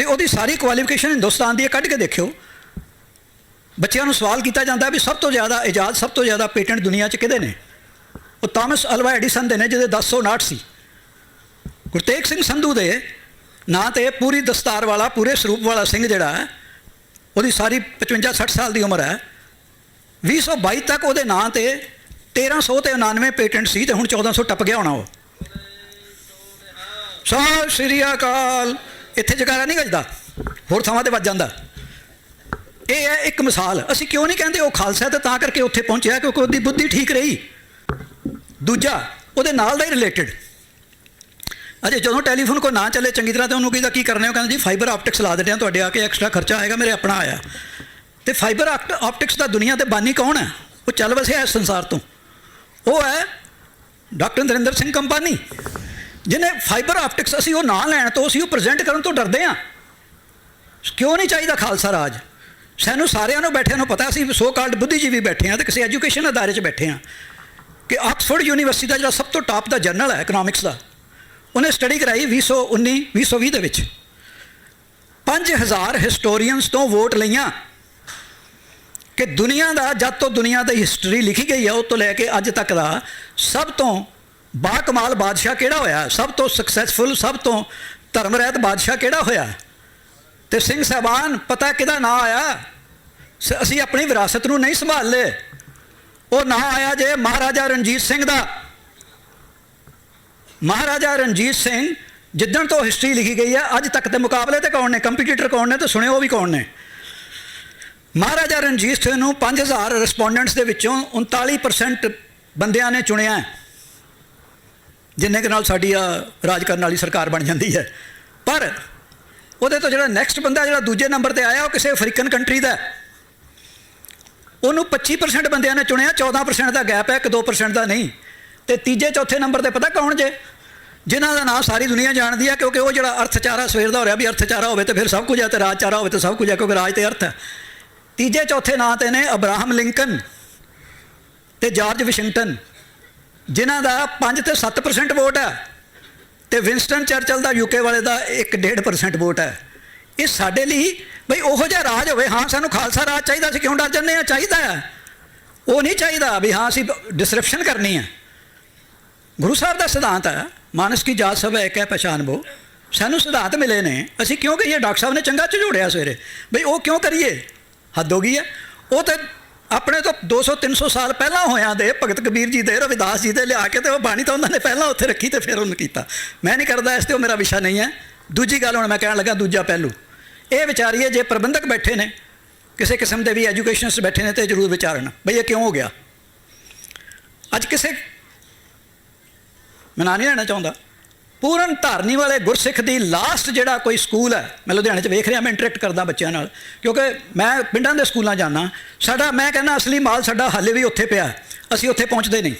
ਤੇ ਉਹਦੀ ਸਾਰੀ ਕੁਆਲੀਫਿਕੇਸ਼ਨ ਹਿੰਦੁਸਤਾਨ ਦੀ ਕੱਢ ਕੇ ਦੇਖਿਓ। ਬੱਚਿਆਂ ਨੂੰ ਸਵਾਲ ਕੀਤਾ ਜਾਂਦਾ ਵੀ ਸਭ ਤੋਂ ਜ਼ਿਆਦਾ ਇਜਾਜ਼ ਸਭ ਤੋਂ ਜ਼ਿਆਦਾ ਪੇਟੈਂਟ ਦੁਨੀਆ 'ਚ ਕਿਹਦੇ ਨੇ? ਉਹ ਥਾਮਸ ਅਲਵਾ ਐਡੀਸਨ ਦੇ ਨੇ, ਜਿਹਦੇ 1059 ਸੀ ਗੁਰਤੇਗ ਸਿੰਘ ਸੰਧੂ ਦੇ ਨਾਂ ਤੇ ਪੂਰੀ ਦਸਤਾਰ ਵਾਲਾ, ਪੂਰੇ ਸਰੂਪ ਵਾਲਾ ਸਿੰਘ ਜਿਹੜਾ ਹੈ, ਉਹਦੀ ਸਾਰੀ 55 60 ਸਾਲ ਦੀ ਉਮਰ ਹੈ। 2022 ਤੱਕ ਉਹਦੇ ਨਾਂ ਤੇ 1300 ਤੇ 99 ਪੇਟੈਂਟ ਸੀ ਤੇ ਹੁਣ 1400 ਟੱਪ ਗਿਆ ਹੋਣਾ ਉਹ। ਸਤਿ ਸ਼੍ਰੀ ਅਕਾਲ। ਇੱਥੇ ਜਗਾਰਾ ਨਹੀਂ ਵੱਜਦਾ ਹੋਰ ਥਾਵਾਂ ਤੇ ਵੱਜ ਜਾਂਦਾ। ਇਹ ਹੈ ਇੱਕ ਮਿਸਾਲ, ਅਸੀਂ ਕਿਉਂ ਨਹੀਂ ਕਹਿੰਦੇ ਉਹ ਖਾਲਸਾ ਹੈ ਤੇ ਤਾਂ ਕਰਕੇ ਉੱਥੇ ਪਹੁੰਚਿਆ ਕਿਉਂਕਿ ਉਹਦੀ ਬੁੱਧੀ ਠੀਕ ਰਹੀ। ਦੂਜਾ, ਉਹਦੇ ਨਾਲ ਦਾ ਹੀ ਰਿਲੇਟਡ ਅਜੇ ਜਦੋਂ ਟੈਲੀਫੋਨ ਕੋ ਨਾ ਚੱਲੇ ਚੰਗੀ ਤਰ੍ਹਾਂ ਤੇ ਉਹਨੂੰ ਕਹਿੰਦਾ, ਕੀ ਕਰਨੇ ਹੋ? ਕਹਿੰਦਾ, ਜੀ ਫਾਈਬਰ ਆਪਟਿਕਸ ਲਾ ਦਿੰਦੇ ਆ ਤੁਹਾਡੇ ਆ ਕੇ ਐਕਸਟਰਾ ਖਰਚਾ ਆਏਗਾ, ਮੇਰੇ ਆਪਣਾ ਆਇਆ। ਤੇ ਫਾਈਬਰ ਆਪਟਿਕਸ ਦਾ ਦੁਨੀਆ ਤੇ ਬਾਨੀ ਕੌਣ ਹੈ? ਉਹ ਚੱਲ ਵਸਿਆ ਇਸ ਸੰਸਾਰ ਤੋਂ। ਉਹ ਹੈ ਡਾਕਟਰ ਨਰਿੰਦਰ ਸਿੰਘ ਕੰਪਾਨੀ ਜਿਹਨੇ ਫਾਈਬਰ ਆਪਟਿਕਸ ਅਸੀਂ ਉਹ ਨਾਂ ਲੈਣ ਤੋਂ ਅਸੀਂ ਉਹ ਪ੍ਰੈਜ਼ੈਂਟ ਕਰਨ ਤੋਂ ਡਰਦੇ ਆ ਕਿਉਂ ਨਹੀਂ ਚਾਹੀਦਾ ਖਾਲਸਾ ਰਾਜ? ਸਾਨੂੰ ਸਾਰਿਆਂ ਨੂੰ ਬੈਠਿਆਂ ਨੂੰ ਪਤਾ ਅਸੀਂ ਸੋ ਕਾਲਡ ਬੁੱਧੀਜੀਵੀ ਬੈਠੇ ਆ ਤੇ ਕਿਸੇ ਐਜੂਕੇਸ਼ਨ ਅਦਾਰੇ 'ਚ ਬੈਠੇ ਆ ਕਿ ਆਕਸਫੋਰਡ ਯੂਨੀਵਰਸਿਟੀ ਦਾ ਜਿਹੜਾ ਸਭ ਤੋਂ ਟਾਪ ਦਾ ਜਰਨਲ ਹੈ ਇਕਨੋਮਿਕਸ ਦਾ, ਉਹਨੇ ਸਟੱਡੀ ਕਰਾਈ 2019 2020 ਦੇ ਵਿੱਚ। 5000 ਹਿਸਟੋਰੀਅਨਸ ਤੋਂ ਵੋਟ ਲਈਆਂ ਕਿ ਦੁਨੀਆ ਦਾ, ਜਦ ਤੋਂ ਦੁਨੀਆ ਦੀ ਹਿਸਟਰੀ ਲਿਖੀ ਗਈ ਹੈ ਉਹ ਤੋਂ ਲੈ ਕੇ ਅੱਜ ਤੱਕ ਦਾ ਸਭ ਤੋਂ ਬਾ ਕਮਾਲ ਬਾਦਸ਼ਾਹ ਕਿਹੜਾ ਹੋਇਆ? ਸਭ ਤੋਂ ਸਕਸੈਸਫੁਲ ਸਭ ਤੋਂ ਧਰਮ ਰਹਿਤ ਬਾਦਸ਼ਾਹ ਕਿਹੜਾ ਹੋਇਆ? ਤੇ ਸਿੰਘ ਸਾਹਿਬਾਨ ਪਤਾ ਕਿਹਦਾ ਨਾਂ ਆਇਆ? ਸ- ਅਸੀਂ ਆਪਣੀ ਵਿਰਾਸਤ ਨੂੰ ਨਹੀਂ ਸੰਭਾਲ। ਲਏ ਉਹ ਨਾਂ ਆਇਆ ਜੇ ਮਹਾਰਾਜਾ ਰਣਜੀਤ ਸਿੰਘ ਦਾ। ਮਹਾਰਾਜਾ ਰਣਜੀਤ ਸਿੰਘ ਜਿੱਦਣ ਤੋਂ ਹਿਸਟਰੀ ਲਿਖੀ ਗਈ ਹੈ, ਅੱਜ ਤੱਕ ਦੇ ਮੁਕਾਬਲੇ ਤੇ ਕੌਣ ਨੇ? ਕੰਪੀਟੀਟਰ ਕੌਣ ਨੇ ਤੇ ਸੁਣਿਓ ਉਹ ਵੀ ਕੌਣ ਨੇ? ਮਹਾਰਾਜਾ ਰਣਜੀਤ ਸਿੰਘ ਨੂੰ 5000 ਰਿਸਪੋਂਡੈਂਟਸ ਦੇ ਵਿੱਚੋਂ 39% ਬੰਦਿਆਂ ਨੇ ਚੁਣਿਆ ਹੈ। ਜਿੰਨੇ ਕੁ ਨਾਲ ਸਾਡੀ ਆ ਰਾਜ ਕਰਨ ਵਾਲੀ ਸਰਕਾਰ ਬਣ ਜਾਂਦੀ ਹੈ। ਪਰ ਉਹਦੇ ਤੋਂ ਜਿਹੜਾ ਨੈਕਸਟ ਬੰਦਾ, ਜਿਹੜਾ ਦੂਜੇ ਨੰਬਰ ਤੇ ਆਇਆ, ਉਹ ਕਿਸੇ ਅਫਰੀਕਨ ਕੰਟਰੀ ਦਾ ਉਹਨੂੰ 25% ਬੰਦਿਆਂ ਨੇ ਚੁਣਿਆ 14% ਦਾ ਗੈਪ ਹੈ, ਇੱਕ 2% ਦਾ ਨਹੀਂ। ਤੇ ਤੀਜੇ, ਚੌਥੇ ਨੰਬਰ ਤੇ ਪਤਾ ਕੌਣ ਜੇ? ਜਿਨ੍ਹਾਂ ਦਾ ਨਾਮ ਸਾਰੀ ਦੁਨੀਆ ਜਾਣਦੀ ਹੈ, ਕਿਉਂਕਿ ਉਹ ਜਿਹੜਾ ਅਰਥਚਾਰਾ ਸਵੇਰ ਦਾ ਹੋ ਰਿਹਾ ਵੀ ਅਰਥਚਾਰਾ ਹੋਵੇ ਤੇ ਫਿਰ ਸਭ ਕੁਝ ਹੈ ਤੇ ਰਾਜਚਾਰਾ ਹੋਵੇ ਤੇ ਸਭ ਕੁਝ ਹੈ, ਕਿਉਂਕਿ ਰਾਜ ਤੇ ਅਰਥ ਹੈ। ਤੀਜੇ, ਚੌਥੇ ਨਾਂ ਤੇ ਨੇ ਅਬਰਾਹਮ ਲਿੰਕਨ ਤੇ ਜਾਰਜ ਵਾਸ਼ਿੰਗਟਨ। ਜਿਨ੍ਹਾਂ ਦਾ 5 ਤੇ 7% ਵੋਟ ਹੈ ਤੇ ਵਿੰਸਟਨ ਚਰਚਲ ਦਾ ਯੂਕੇ ਵਾਲੇ ਦਾ 1.5% ਵੋਟ ਹੈ। ਇਹ ਸਾਡੇ ਲਈ ਬਈ ਉਹੋ ਜਿਹਾ ਰਾਜ ਹੋਵੇ, ਹਾਂ ਸਾਨੂੰ ਖਾਲਸਾ ਰਾਜ ਚਾਹੀਦਾ ਸੀ, ਕਿਉਂ ਡਰ ਜੰਨੇ ਆ? ਚਾਹੀਦਾ ਹੈ। ਉਹ ਨਹੀਂ ਚਾਹੀਦਾ ਵੀ ਹਾਂ ਅਸੀਂ ਡਿਸਕ੍ਰਿਪਸ਼ਨ ਕਰਨੀ ਹੈ। ਗੁਰੂ ਸਾਹਿਬ ਦਾ ਸਿਧਾਂਤ ਹੈ, ਮਾਨਸ ਕੀ ਜਾਤ ਸਭ ਇੱਕ ਹੈ ਪਛਾਣ ਬੋ। ਸਾਨੂੰ ਸਿਧਾਂਤ ਮਿਲੇ ਨੇ। ਅਸੀਂ ਕਿਉਂ ਕਹੀਏ? ਡਾਕਟਰ ਸਾਹਿਬ ਨੇ ਚੰਗਾ ਝੂੜਿਆ ਸਵੇਰੇ। ਬਈ ਉਹ ਕਿਉਂ ਕਰੀਏ? ਹੱਦ ਹੋ ਗਈ ਹੈ। ਉਹ ਤੇ ਆਪਣੇ ਤੋਂ 200 300 ਸਾਲ ਪਹਿਲਾਂ ਹੋਇਆਂ ਦੇ ਭਗਤ ਕਬੀਰ ਜੀ ਦੇ, ਰਵਿਦਾਸ ਜੀ ਦੇ ਲਿਆ ਕੇ ਤੇ ਉਹ ਬਾਣੀ ਤਾਂ ਉਹਨਾਂ ਨੇ ਪਹਿਲਾਂ ਉੱਥੇ ਰੱਖੀ ਤੇ ਫਿਰ ਉਹਨੂੰ ਕੀਤਾ। ਮੈਂ ਨਹੀਂ ਕਰਦਾ ਇਸ ਤੇ, ਉਹ ਮੇਰਾ ਵਿਸ਼ਾ ਨਹੀਂ ਹੈ। ਦੂਜੀ ਗੱਲ, ਹੁਣ ਮੈਂ ਕਹਿਣ ਲੱਗਾ ਦੂਜਾ ਪਹਿਲੂ। ਇਹ ਵਿਚਾਰੀਏ ਜੇ ਪ੍ਰਬੰਧਕ ਬੈਠੇ ਨੇ, ਕਿਸੇ ਕਿਸਮ ਦੇ ਵੀ ਐਜੂਕੇਸ਼ਨਸ ਬੈਠੇ ਨੇ ਤੇ ਜ਼ਰੂਰ ਵਿਚਾਰਨ। ਬਈ ਇਹ ਕਿਉਂ ਹੋ ਗਿਆ? ਅੱਜ ਕਿਸੇ ਮੈਂ ਨਾਂ ਨਹੀਂ ਲੈਣਾ ਚਾਹੁੰਦਾ। ਪੂਰਨ ਧਾਰਨੀ ਵਾਲੇ ਗੁਰਸਿੱਖ ਦੀ ਲਾਸਟ ਜਿਹੜਾ ਕੋਈ ਸਕੂਲ ਹੈ, ਮੈਂ ਲੁਧਿਆਣੇ 'ਚ ਵੇਖ ਰਿਹਾ, ਮੈਂ ਇੰਟਰੈਕਟ ਕਰਦਾ ਬੱਚਿਆਂ ਨਾਲ, ਕਿਉਂਕਿ ਮੈਂ ਪਿੰਡਾਂ ਦੇ ਸਕੂਲਾਂ ਜਾਂਦਾ, ਸਾਡਾ, ਮੈਂ ਕਹਿੰਦਾ ਅਸਲੀ ਮਾਲ ਸਾਡਾ ਹਾਲੇ ਵੀ ਉੱਥੇ ਪਿਆ, ਅਸੀਂ ਉੱਥੇ ਪਹੁੰਚਦੇ ਨਹੀਂ।